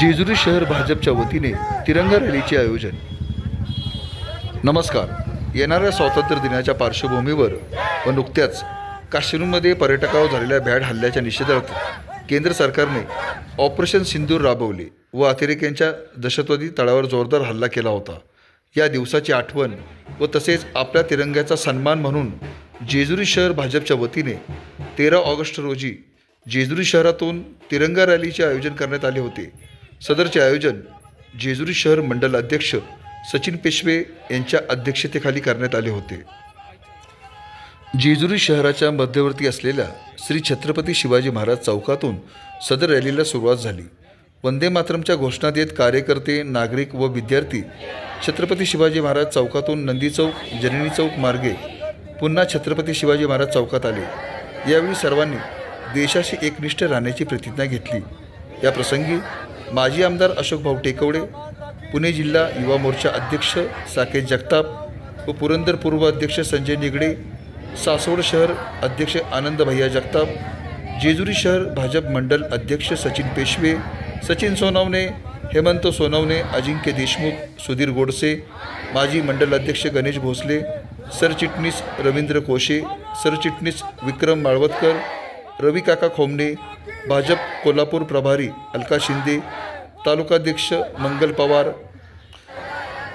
जेजुरी शहर भाजपच्या वतीने तिरंगा रॅलीचे आयोजन. नमस्कार. येणाऱ्या स्वातंत्र्य दिनाच्या पार्श्वभूमीवर व नुकत्याच काश्मीरमध्ये पर्यटकावर झालेल्या भ्याड हल्ल्याच्या निषेधार्थ केंद्र सरकारने ऑपरेशन सिंदूर राबवले व अतिरेक्यांच्या दहशतवादी तळावर जोरदार हल्ला केला होता. या दिवसाची आठवण व तसेच आपल्या तिरंग्याचा सन्मान म्हणून जेजुरी शहर भाजपच्या वतीने तेरा ऑगस्ट रोजी जेजुरी शहरातून तिरंगा रॅलीचे आयोजन करण्यात आले होते. सदरचे आयोजन जेजुरी शहर मंडल अध्यक्ष सचिन पेशवे यांच्या अध्यक्षतेखाली करण्यात आले होते. जेजुरी शहराच्या मध्यवर्ती असलेल्या श्री छत्रपती शिवाजी महाराज चौकातून सदर रॅलीला सुरुवात झाली. वंदे मातरमच्या घोषणा देत कार्यकर्ते नागरिक व विद्यार्थी छत्रपती शिवाजी महाराज चौकातून नंदी चौक जननी चौक मार्गे पुन्हा छत्रपती शिवाजी महाराज चौकात आले. यावेळी सर्वांनी देशाशी एकनिष्ठ राहण्याची प्रतिज्ञा घेतली. या प्रसंगी माजी आमदार अशोक भाऊ टेकवडे पुणे जिल्हा युवा मोर्चा अध्यक्ष साकेत जगताप व पुरंदर पूर्व अध्यक्ष संजय निगडे सासवड शहर अध्यक्ष आनंद भैया जगताप जेजुरी शहर भाजप मंडल अध्यक्ष सचिन पेशवे सचिन सोनवणे हेमंत सोनवणे अजिंक्य देशमुख सुधीर गोडसे माजी मंडल अध्यक्ष गणेश भोसले सरचिटणीस रवींद्र कोशे सरचिटणीस विक्रम माळवतकर रवी काका खोमणे भाजप कोल्हापूर प्रभारी अलका शिंदे तालुकाध्यक्ष मंगल पवार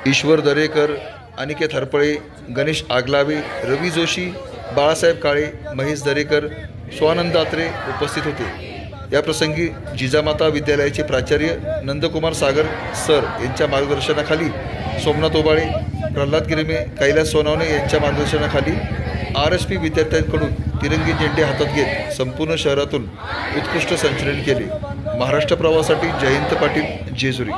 ईश्वर दरेकर अनिकेत हरपळे गणेश आगलावे रवी जोशी बाळासाहेब काळे महेश दरेकर स्वानंद आत्रे उपस्थित होते. याप्रसंगी जिजामाता विद्यालयाचे प्राचार्य नंदकुमार सागर सर यांच्या मार्गदर्शनाखाली सोमनाथ ओबाळे प्रल्हाद गिरमे कैलास सोनवणे यांच्या मार्गदर्शनाखाली आर एस पी विद्यार्थ्यांकडून तिरंगी झेंडे हातात घेत संपूर्ण शहरातून उत्कृष्ट संचलन केले. महाराष्ट्र प्रवासासाठी जयंत पाटील जेजुरी.